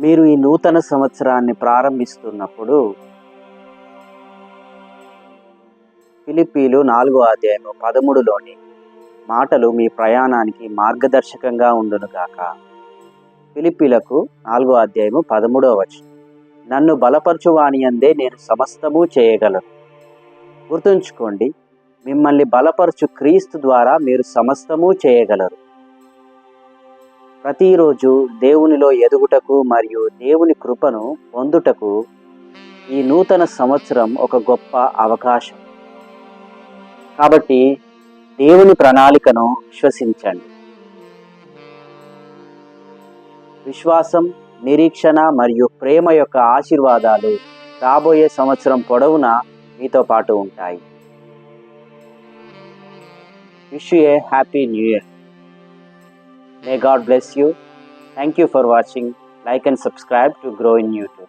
మీరు ఈ నూతన సంవత్సరాన్ని ప్రారంభిస్తున్నప్పుడు ఫిలిపీలు నాలుగో అధ్యాయము పదమూడులోని మాటలు మీ ప్రయాణానికి మార్గదర్శకంగా ఉండును కాక ఫిలిప్పీలకు నాలుగో అధ్యాయము పదమూడవ వచనం. నన్ను బలపరచువాని అందే నేను సమస్తము చేయగలను. గుర్తుంచుకోండి మిమ్మల్ని బలపరచు క్రీస్తు ద్వారా మీరు సమస్తము చేయగలరు. ప్రతిరోజు దేవునిలో ఎదుగుటకు మరియు దేవుని కృపను పొందుటకు ఈ నూతన సంవత్సరం ఒక గొప్ప అవకాశం. కాబట్టి దేవుని ప్రణాళికను విశ్వసించండి. విశ్వాసం నిరీక్షణ మరియు ప్రేమ యొక్క ఆశీర్వాదాలు రాబోయే సంవత్సరం పొడవునా మీతో పాటు ఉంటాయి. Wish a happy new year. May God bless you. Thank you for watching. Like and subscribe to grow in YouTube.